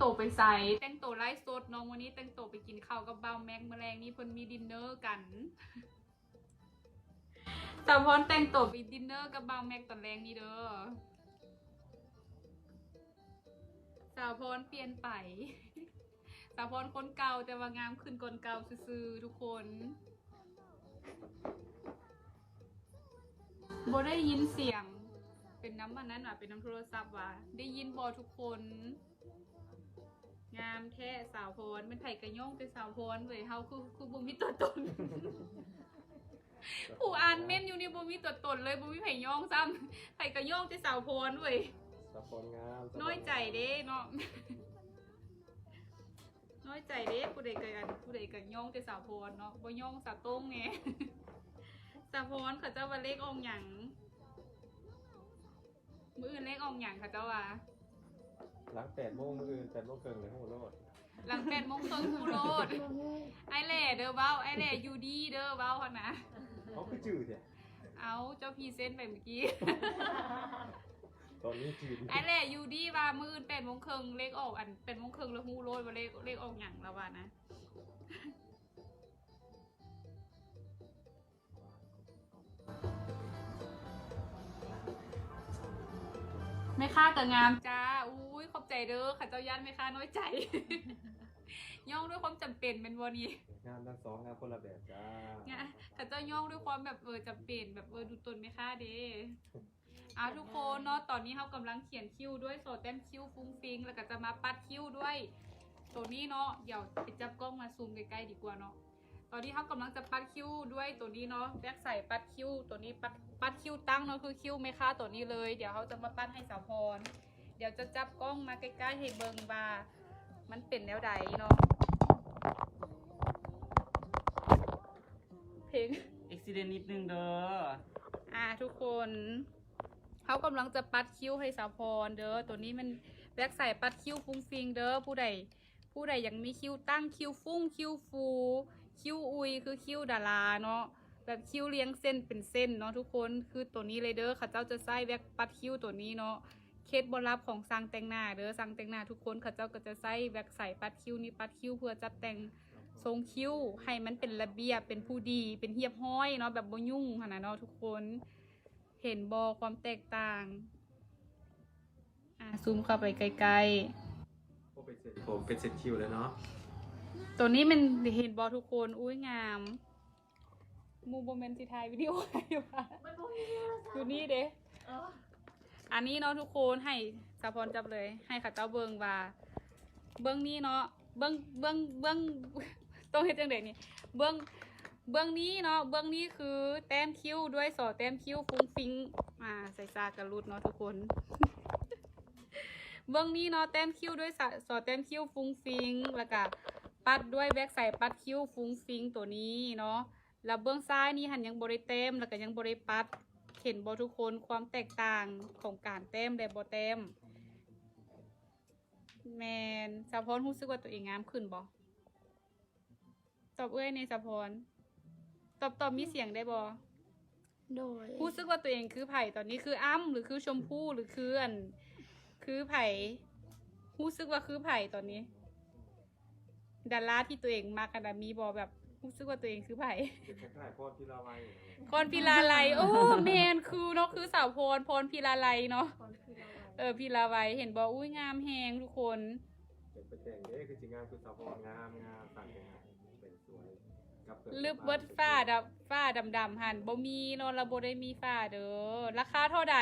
ตัวไปใส่แต่งตัวไลฟ์สดน้องวันนี้แต่งตัวไปกินข้าวกับเบาแม็กแมลงนี่เพิ่นมีดินเนอร์กันสาวพรแต่งตัวไปดินเนอร์กับเบาแม็กตอนแรงนี่เด้อสาวพรเปลี่ยนไป สาวพรคนเก่าแต่ว่างามขึ้นคนเก่าซื่อๆทุกคนโบได้ยินเสียงเป็นน้ำมันนั้นว่ะเป็นน้ำโทรศัพท์ว่ะได้ยินบอทุกคน งามแท้สาวพรเป็นไผ่กระย่องเป็นสาวพรเว้ยเฮาคือคือบ่มีตัวตน ผู้อ่านเม่นอยู่นี่บ่มีตัวตนเลยบ่มีไผ่ย่องซ้ำไผ่กระย่องแต่สาวพรเว้ยสะพอนงามน้อยใจเด้เนาะน้อยใจเด้ผู้ใดกันผู้ใดกันย่องแต่สาวพรเนาะบ่ย่องสาวต้งไงสาวพรเขาเจ้าว่าเลขออกหยังมื้ออื่นเลขออกหยังเขาเจ้าว่า หลังแปดโมงมื้ออื่นแปดโมงครึ่งเลยหัวโลดหลังแปดโมงครึ่งผู้โลดไอแหล่เด้อเว้าไอแหล่อยู่ดีเด้อเว้าหั่นนะ เขาคือจืดเนี่ยเอาเจ้าพีเส้นไปเมื่อกี้ ตอนนี้จืดไอแหล่อยู่ดีว่ามื้ออื่นแปดโมงครึ่งเลขออกอันแปดโมงครึ่งแล้วฮู้โลดว่าเลขเลขออกหยังแล้วว่านะไม่ค่ากับงามจ้าอุ้ยขอบ ใจเด้อข้าเจ้าย่านไม่ค่าน้อยใจ ย่องด้วยความจำเป็นเป็นวันนี้งามทั้งสองงามคนละแบบจ้าเนี่ยข้าเจ้าย่องด้วยความแบบเออจำเป็นแบบเออดูตนไม่ค่าเด้อะทุกคนเนาะตอนนี้เขากำลังเขียนคิ้วด้วยโซแต้มคิ้วฟุ้งฟิงแล้วก็จะมาปัดคิ้วด้วย ตัวนี้เนาะเดี๋ยวไปจับกล้องมาซูมใกล้ๆดีกว่าเนาะตอนนี้เขากำลังจะปัดคิ้วด้วยตัวนี้เนาะแบกใส่ปัดคิ้วตัวนี้ปัดปัดคิ้วตั้งเนาะคือคิ้วไม่ค่าตัวนี้เลย เดี๋ยวเขาจะมาปัดให้สาวพร เดี๋ยวจะจับกล้องมาใกล้ๆให้เบิงว่า มันเป็นแนวใดเนาะเพลงอุบิเหตุนิดนึงเด้ออ่าทุกคนเขากำลังจะปัดคิ้วให้สาวพรเด้อตัวนี้มันแบกใส่ปัดคิ้วฟุ้งฟิงเด้อผู้ใดผู้ใดยังมีคิ้วตั้งคิ้วฟุ้งคิ้วฟู คิ้วอุยคือคิ้วดาราเนาะแบบคิ้วเลี้ยงเส้นเป็นเส้นเนาะทุกคนคือตัวนี้เลยเด้อเขาเจ้าจะใส่แบกปัดคิ้วตัวนี้เนาะ เคสบรับของสร้างแต่งหน้าเด้อสร้างแต่งหน้าทุกคนเขาเจ้าก็จะใส่แบกใส่ปัดคิ้วนี้ปัดคิ้วเพื่อจัดแต่งทรงคิ้วให้มันเป็นระเบียบเป็นผู้ดีเป็นเฮียบห้อยเนาะแบบบ่ยุ่งขนาดเนาะทุกคน เห็นบอความแตกต่างอะซูมเข้าไปไกลโอ้เป็นเสร็จผมเป็นเสร็จคิวแล้วเนาะๆ ตัวนี้มันเห็นบอทุกคนอุ้ยงามมูโมเมนต์สิทายวิดีโอให้ว่าอยู่นี่เด้อั อันนี้เนาะทุกคนให้สาพรจับเลย ให้ข้าเจ้าเบิงว่า เบิ้งนี้เนาะเบิ้งเบิ้งเบิ้งต้องเฮ็ดจังไดนี่เบิ้งเบิ้งนี้เนาะเบิ้งนี้คือแต้มคิ้วด้วยสอแต้มคิ้วฟุ้งฟิงอ่าใส่ซากระลุดเนาะทุกคน เบื้องนี้เนาะแต้มคิ้วด้วยสอแต้มคิ้วฟุ้งฟิงแล้วก็ปัดด้วยแบ็กใส่ปัดคิ้วฟุ้งฟิงตัวนี้เนาะแล้วเบื้องซ้ายนี่หันยังบริเต็มแล้วก็ยังบริปัด เห็นบอทุกคนความแตกต่างของการแต้มและบอแต้มแมนสะพรรู้สึกว่าตัวเองงามขึ้นบอตอบเอ้ยในสะพรตอบตอบมีเสียงได้บอโดยรู้สึกว่าตัวเองคือไผ่ตอนนี้คืออ้ำหรือคือชมพู่หรือคืออันคือไผ่รู้สึกว่าคือไผ่ตอนนี้ดาราที่ตัวเองมากันนะมีบอแบบ รู้สึกว่าตัวเองคือไผ่เป็นคล้ายๆพ่อที่เราไว้พรพิลาไลโอ้แมนคือเนาะคือสาวพรพรพิลาไลเนาะเออพิลาไวเห็นบออุ้ยงามแหงทุกคน เป็นประแต่งเด้คือจริงงามคือสะพอนงามงามต่างกันเป็นสวยกับปิลึบเบิดฟ้าดับฟ้าดำดำๆหันบ่มีเนอนระบบได้มีฟ้าเด้อราคาเท่าใด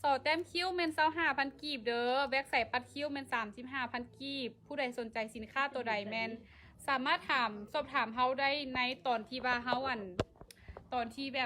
สอแต้มคิ้วเมนเซาห้าพันกีบเด้อแบ็กใส่ปัดคิ้วเมนสามสิบห้าพันกีบ ผู้ใดสนใจสินค้าตัวใดแมน สามารถถามสอบถามเขาได้ในตอนที่ว่าเขาอัน ตอนที่แบบ